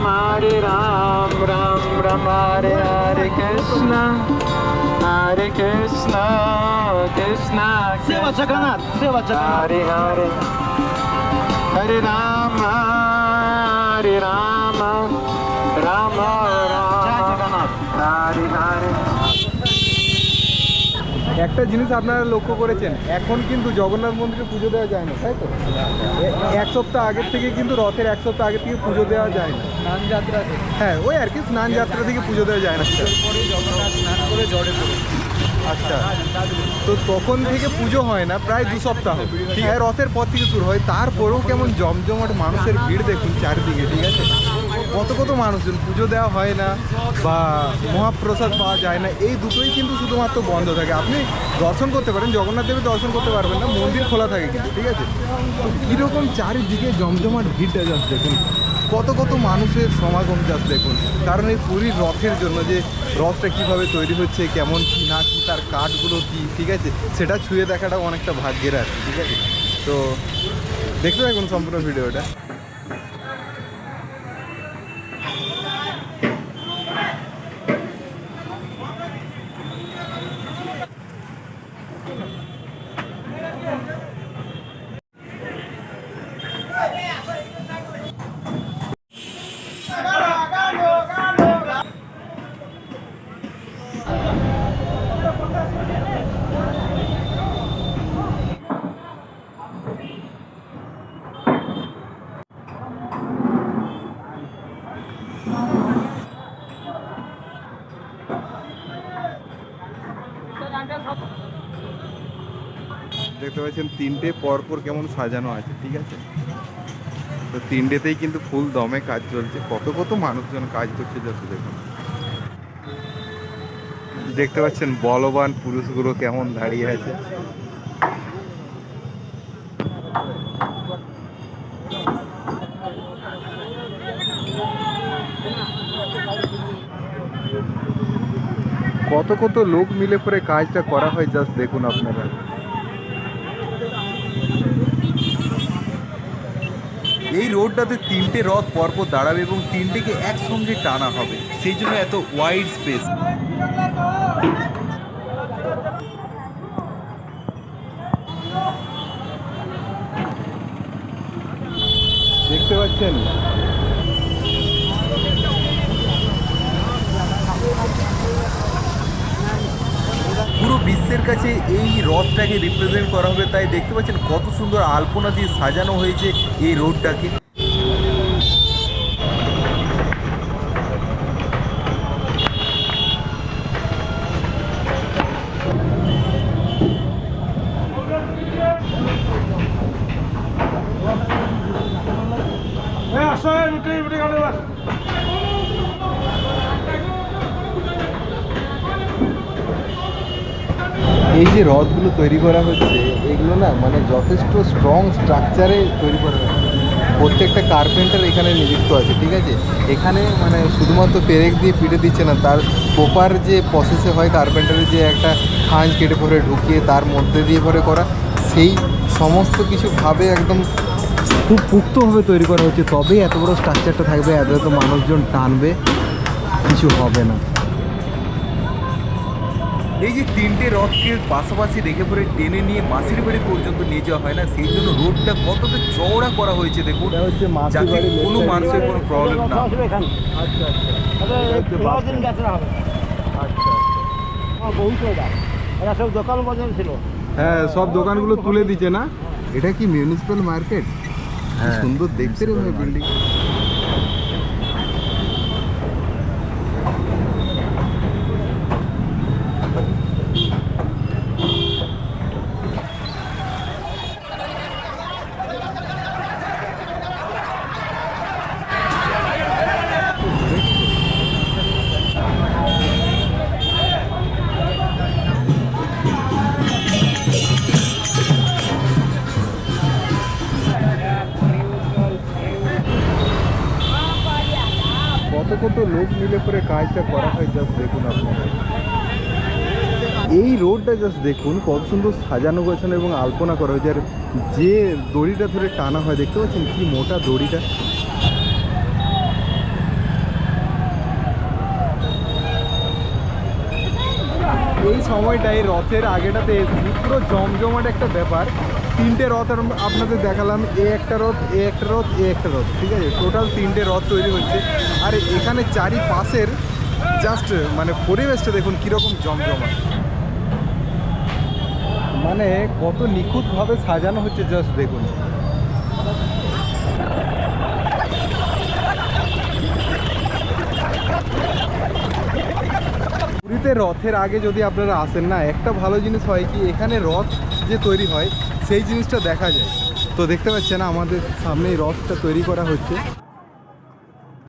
Ram Hare Ram Ram Ram Hare Hare Krishna Hare Krishna Krishna Seva Jagannath Seva Jagannath Hare Hare Hare Ram Hare Ram Ram Ram Hare Hare একটা জিনিস আপনারা লক্ষ্য করেছেন এখন কিন্তু জগন্নাথ মন্দিরে পুজো দেওয়া যায় না তাই তো? এক সপ্তাহ আগের থেকে কিন্তু রথের এক সপ্তাহ আগে থেকে পুজো দেওয়া যায় না। স্নান যাত্রা হ্যাঁ ওই আর কি স্নান যাত্রা থেকে পুজো দেওয়া যায় না। পরে জগন্নাথ স্নান করে জড়ে পড়ে। আচ্ছা তো তখন থেকে পুজো হয় না প্রায় দু সপ্তাহ। ঠিক আছে। রথের পর থেকে শুরু হয় তারপরেও কেমন জমজমাট মানুষের ভিড় দেখুন চারিদিকে ঠিক আছে? কত কত মানুষজন পুজো দেওয়া হয় না বা মহাপ্রসাদ পাওয়া যায় না এই দুটোই কিন্তু শুধুমাত্র বন্ধ থাকে। আপনি দর্শন করতে পারেন জগন্নাথ দেবের দর্শন করতে পারবেন না মন্দির খোলা থাকে কিন্তু ঠিক আছে? তো কীরকম চারিদিকে জমজমাট ভিড়টা যাচ্ছে দেখুন। কত কত মানুষের সমাগম যাচ্ছে দেখুন। কারণ এই পুরীর রথের জন্য যে রথটা কীভাবে তৈরি হচ্ছে কেমন কী না কি তার কাঠগুলো কী ঠিক আছে? সেটা ছুঁয়ে দেখাটা অনেকটা ভাগ্যের কি, ঠিক আছে? তো দেখতে থাকুন সম্পূর্ণ ভিডিওটা। দেখতে পাচ্ছেন তিনটে পরপর কেমন সাজানো আছে, ঠিক আছে? তো তিনটেতেই কিন্তু ফুল দমে কাজ চলছে। কত কত মানুষজন কাজ করছে যত দেখুন। দেখতে পাচ্ছেন বলবান পুরুষগুলো কেমন দাঁড়িয়ে আছে। কত লোক মিলে পরে কাজটা করা হয় জাস্ট দেখুন আপনারা। এই রোডটাতে তিনটে রথ পরপর দাঁড়াবে এবং তিনটেকে একসঙ্গে টানা হবে। সেই জন্য এত ওয়াইড স্পেস দেখতে পাচ্ছেন পুরো বিশ্বের কাছে এই রথটাকে রিপ্রেজেন্ট করা হবে, তাই দেখতে পাচ্ছেন কত সুন্দর আলপনা দিয়ে সাজানো হয়েছে এই রোডটাকে। এই যে রথগুলো তৈরি করা হচ্ছে, এগুলো না মানে যথেষ্ট স্ট্রং স্ট্রাকচারে তৈরি করা হচ্ছে। প্রত্যেকটা কার্পেন্টার এখানে নিযুক্ত আছে, ঠিক আছে? এখানে মানে শুধুমাত্র পেরেক দিয়ে পিটে দিচ্ছে না, তার প্রপার যে প্রসেসে হয় কার্পেন্টারের যে একটা খাঁজ কেটে পরে ঢুকিয়ে তার মধ্যে দিয়ে পরে করা, সেই সমস্ত কিছু ভাবে একদম খুব পুক্তভাবে তৈরি করা হচ্ছে। তবেই এত বড় স্ট্রাকচারটা থাকবে, এত এত মানুষজন টানবে, কিছু হবে না। এই যে তিনটে রথকে পাশাপাশি রেখে পরে টেনে নিয়ে মাসির বাড়ি পর্যন্ত নিয়ে যাওয়া হয় না সেই জন্য রোডটা কতটা চওড়া করা হয়েছে দেখুন এটা হচ্ছে মাসির যাতে কোনো মানুষের কোনো প্রবলেম না আচ্ছা আচ্ছা। আচ্ছা হ্যাঁ সব দোকানগুলো তুলে দিচ্ছে না। এটা কি মিউনিসিপ্যাল মার্কেট হ্যাঁ, সুন্দর দেখতে রে বিল্ডিং লোক মিলে করে কাজটা করা হয় জাস্ট দেখুন আপনারা। এই রোডটা জাস্ট দেখুন, কত সুন্দর সাজানো গোছানো এবং আলপনা করা হয়েছে। আর যে দড়িটা ধরে টানা হয়, দেখতে পাচ্ছেন কি মোটা দড়িটা? এই সময়টায় রথের আগেটাতে পুরো জমজমাট একটা ব্যাপার। তিনটে রথ আপনাদের দেখালাম, এ একটা রথ, এ একটা রথ, এ একটা রথ, ঠিক আছে? টোটাল তিনটে রথ তৈরি হচ্ছে। আর এখানে চারিপাশের জাস্ট মানে পরিবেশটা দেখুন কীরকম জমজমা মানে কত নিখুঁতভাবে সাজানো হচ্ছে জাস্ট দেখুন। পুরীতে রথের আগে যদি আপনারা আসেন না, একটা ভালো জিনিস হয় কি, এখানে রথ যে তৈরি হয়, সেই জিনিসটা দেখা যায়। তো দেখতে পাচ্ছেন আমাদের সামনেই রথটা তৈরি করা হচ্ছে।